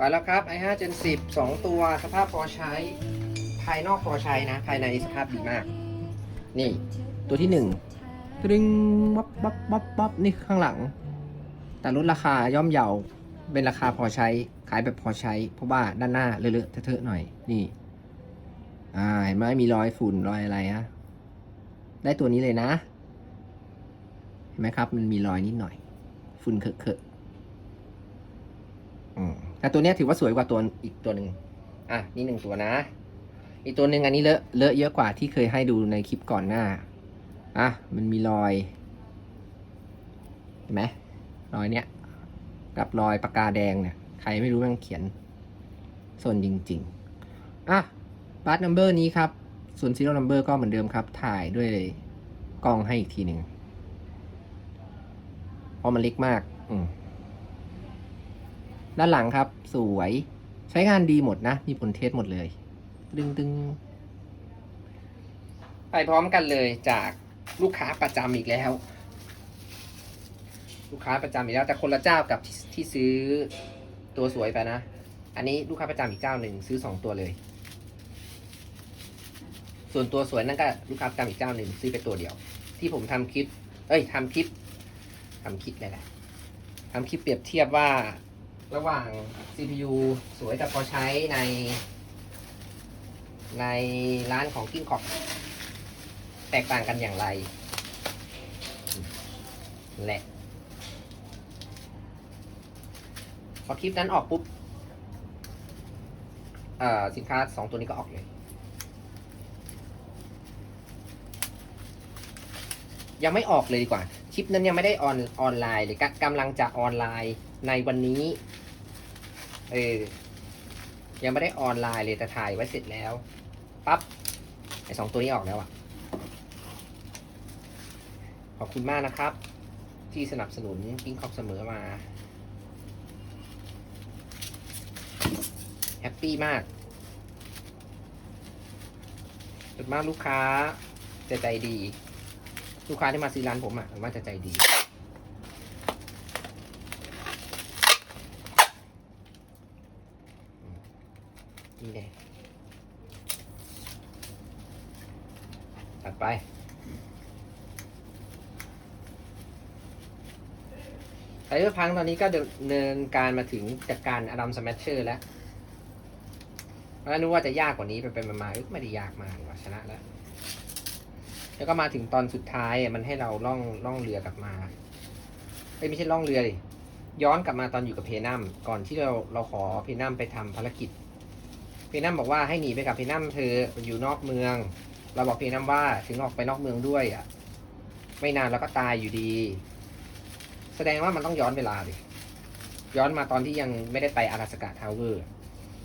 ไปแล้วครับ i5 Gen 10 2 ตัวสภาพพอใช้ ภายนอกพอใช้นะ ภายในสภาพดีมาก นี่ ตัวที่หนึ่งตริงบ๊อบบ๊อบบ๊อบบ๊อบนี่ข้างหลัง แต่ลดราคาย่อมเยาเป็นราคาพอใช้ ขายแบบพอใช้ เพราะว่าด้านหน้าเลอะๆเทอะๆหน่อย นี่ อ่าเห็นไหมมีรอยฝุ่นรอยอะไรฮะ ได้ตัวนี้เลยนะ เห็นไหมครับ มันมีรอยนิดหน่อย ฝุ่นเคอะๆอืม แต่ตัวเนี้ยถือว่าสวยกว่าตัวอีกตัวหนึ่งอะนี่หนึ่งตัวนะ อีกตัวหนึ่งอันนี้เลอะเลอะเยอะกว่าที่เคยให้ดูในคลิปก่อนหน้าอะมันมีรอยเห็นไหมรอยเนี้ยกับรอยปากกาแดงเนี่ยใครไม่รู้แม่งเขียนส่วนจริง ๆอะบาร์นัมเบอร์นี้ครับส่วนซีโร่นัมเบอร์ก็เหมือนเดิมครับ ถ่ายด้วยกล้องให้อีกทีหนึ่งเพราะมันเล็กมาก อืม ด้านหลังครับ สวยใช้งานดีหมดนะ มีผลเทสหมดเลย ดึงดึงไปพร้อมกันเลยจากลูกค้าประจำอีกแล้ว ลูกค้าประจำอีกแล้วแต่คนละเจ้ากับที่ที่ซื้อตัวสวยไปนะ อันนี้ลูกค้าประจำอีกเจ้าหนึ่งซื้อสองตัวเลย ส่วนตัวสวยนั่นก็ลูกค้าประจำอีกเจ้าหนึ่งซื้อไปตัวเดียว ที่ผมทำคลิป เอ้ยทำคลิปทำคลิปเลยแหละทำคลิปเปรียบเทียบว่า ระหว่าง CPU สวยแต่พอใช้ใน ในร้านของกิ้งคอกแตกต่างกันอย่างไร แหละพอคลิปนั้นออกปุ๊บอ่อสินค้าสองตัวนี้ก็ออกเลย ยังไม่ออกเลยดีกว่า คลิปนั้นยังไม่ได้ออนออนไลน์เลยกะกำลังจะออนไลน์ในวันนี้ เออ ยังไม่ได้ออนไลน์เลยแต่ถ่ายไว้เสร็จแล้ว ปั๊บไอสองตัวนี้ออกแล้วอะขอบคุณมากนะครับ ที่สนับสนุนกิ้งคอกเสมอมา แฮปปี้มากส่วนมากลูกค้าจะใจดี ลูกค้าที่มาซื้อร้านผมอะผมว่าจะใจดี นี่เลยตัดไป ไซเบอร์พังตอนนี้ก็เนินการมาถึงจัดการอดัมสแมชเชอร์แล้วแล้วนึกว่าจะยากกว่านี้ไปเป็นมาๆเอ้ยไม่ได้ยากมากหรอกชนะแล้ว แล้วก็มาถึงตอนสุดท้ายมันให้เราล่องล่องเรือกลับมาเอ้ยไม่ใช่ล่องเรือดิย้อนกลับมาตอนอยู่กับเพนัมก่อนที่เราเราขอเพนัมไปทำภารกิจ พีนัมบอกว่าให้หนีไปกับเพนัมเธออยู่นอกเมือง เราบอกเพนัมว่าถึงออกไปนอกเมืองด้วยอะ ไม่นานเราก็ตายอยู่ดี แสดงว่ามันต้องย้อนเวลาดิย้อนมาตอนที่ยังไม่ได้ไปอาราสกาทาวเวอร์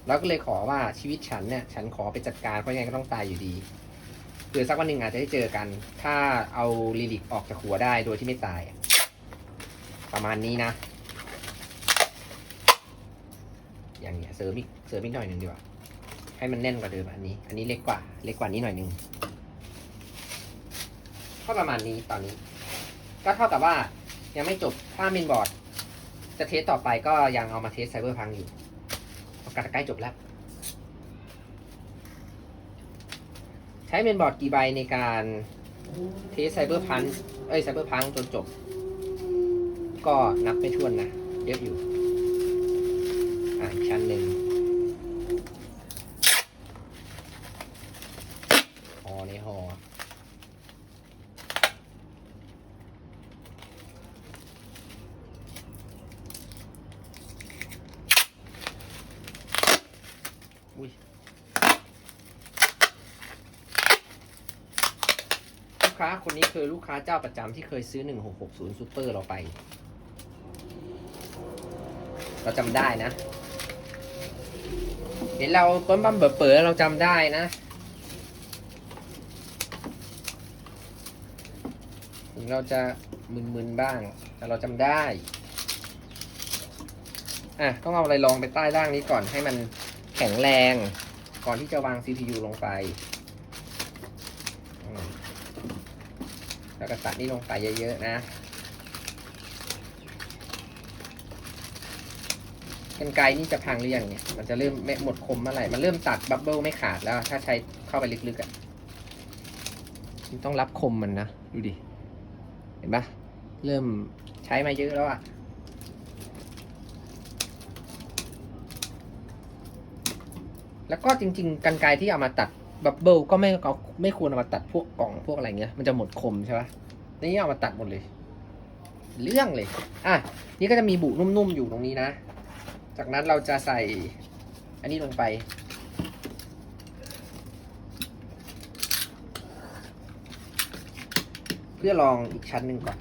เราก็เลยขอว่าชีวิตฉันเนี่ย ฉันขอไปจัดการเพราะยังไงก็ต้องตายอยู่ดีเผื่อสักวันหนึ่งอาจจะได้เจอกัน ถ้าเอาลิลิกออกจากหัวได้โดยที่ไม่ตาย ประมาณนี้นะ อย่างเงี้ยเสริมอีกเสริมอีกหน่อยหนึ่งดีกว่า ให้มันแน่นกว่าเดิมอันนี้ อันนี้เล็กกว่า เล็กกว่านี้หน่อยนึ่งก็ประมาณนี้ตอนนี้ ก็เท่ากับว่ายังไม่จบถ้ามินบอร์ด จะเทสต่อไปก็ยังเอามาเทสไซเบอร์พังอยู่ประกาศใกล้จบแล้ว ใช้เมนบอร์ดกี่ใบในการเทสไซเบอร์พันเอ้ยไซเบอร์พังจนจบ ก็นับไม่ถ้วนนะเยอะอยู่ อ่าชั้นหนึ่งหอ ในหออุ้ยลูกค้าคนนี้คือลูกค้าเจ้าประจำที่เคยซื้อ 1660ซูเปอร์เราไป เราจำได้นะ เห็นเราเปิ้มบัมเบอร์เป๋อเราจำได้นะ ถึงเราจะมึนๆบ้าง แต่เราจำได้ อะ ต้องเอาอะไรรองไปใต้ล่างนี้ก่อนให้มันแข็งแรง ก่อนที่จะวาง CPU ลงไป แล้วก็ตัดนี่ลงไปเยอะๆนะกันไกลนี่จะพังหรือยังเนี่ย มันจะเริ่มไม่หมดคมเมื่อไหร่ มันเริ่มตัดบับเบิลไม่ขาดแล้ว ถ้าใช้เข้าไปลึกๆอะ่ะมันต้องรับคมมันนะ ดูดิ ห็นปะเริ่มใช้มาเยอะแล้วอะ่ะแล้วก็จริง ๆกันไกที่เอามาตัดบับเบิลก็ไม่เอาไม่ควรเอามาตัดพวกกล่องพวกอะไรเงี้ยมันจะหมดคมใช่ปะนี่เอามาตัดหมดเลย เรื่องเลย อะ นี่ก็จะมีบุนุ่มๆอยู่ตรงนี้นะ จากนั้นเราจะใส่อันนี้ลงไป พื่อลองอีกชั้นหนึ่งก่อน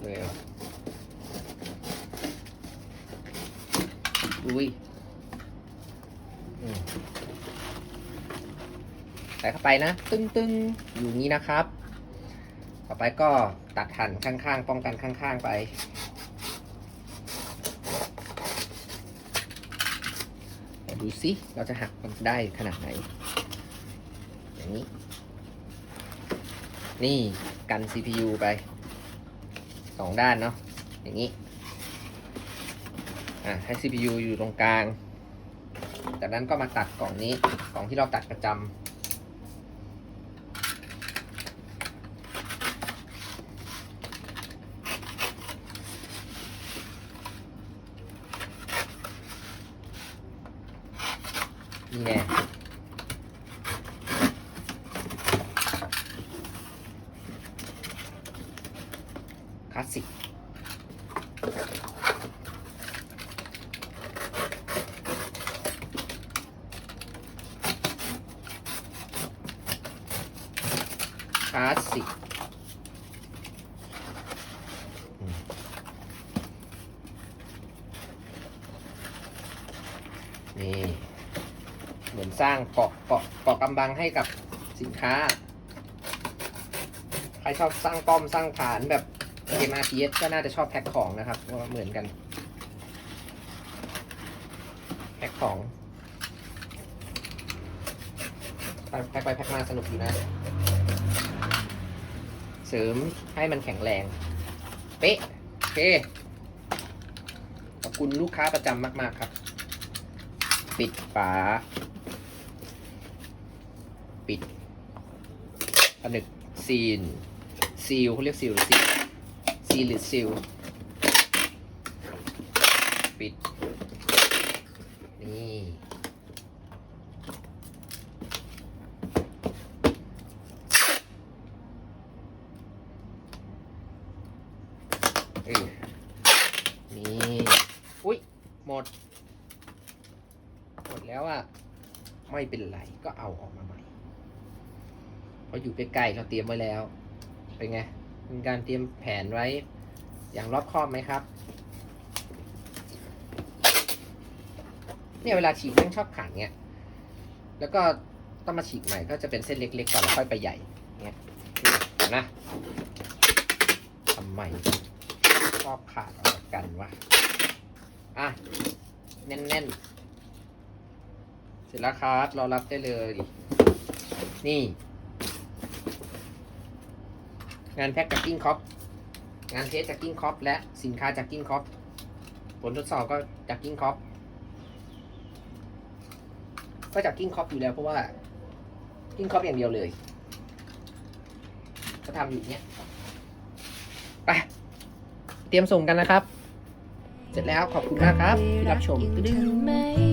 เลยอุ้ยใส่เข้าไปนะ ตึ้งๆอยู่อย่นี้นะครับ ต่อไปก็ตัดหั่นข้างๆ ป้องกันข้างๆ ไปดูสิ เราจะหักมันได้ขนาดไหน อย่างนี้ นี่กัน CPU ไปสองด้านเนาะอย่างนี้ อะให้ CPU อยู่ตรงกลาง จากนั้นก็มาตัดกล่องนี้ กล่องที่เราตัดประจำ นี่แน่ คลาสสิกคลาสสิกนี่เหมือนสร้างเกาะเกาะเกาะกำบังให้กับสินค้า ใครชอบสร้างป้อมสร้างฐานแบบ เกม RTS ก็น่าจะชอบแพ็คของนะครับว่าเหมือนกัน แพ็คของแพ็คไปแพ็คมาสนุกอยู่นะ เสริมให้มันแข็งแรง เป๊ะ โอเค ขอบคุณลูกค้าประจำมาก ๆ ครับ ปิดฝา ปิดผนึกซีนซีลเขาเรียกซีลหรือซีล ซีลหรือซีลปิด นี่เออนี่ อุ้ยหมด หมดแล้วอะไม่เป็นไร ก็เอาออกมาใหม่ เพราะอยู่ใกล้ๆเราเตรียมไว้แล้ว เป็นไง เป็นการเตรียมแผนไว้อย่างรอบคอบไหมครับ เนี่ยเวลาฉีกแม่งชอบขันเงี้ยแล้วก็ต้องมาฉีกใหม่ก็จะเป็นเส้นเล็กๆก่อนแล้วค่อยไปใหญ่เงี้ยนะทำไมชอบขาดออกกันวะอะ แน่นๆ เสร็จแล้วครับรอรับได้เลย นี่ งานแพ็คจากกิ้งคอปงานเทสจากกิ้งคอปและสินค้าจากกิ้งคอปผลทดสอบก็จากกิ้งคอปก็จากกิ้งคอปอยู่แล้วเพราะว่ากิ้งคอปอย่างเดียวเลย ก็ทำอยู่เนี้ยไปเตรียมส่งกันนะครับ เสร็จแล้วขอบคุณมากครับที่รับชมรัก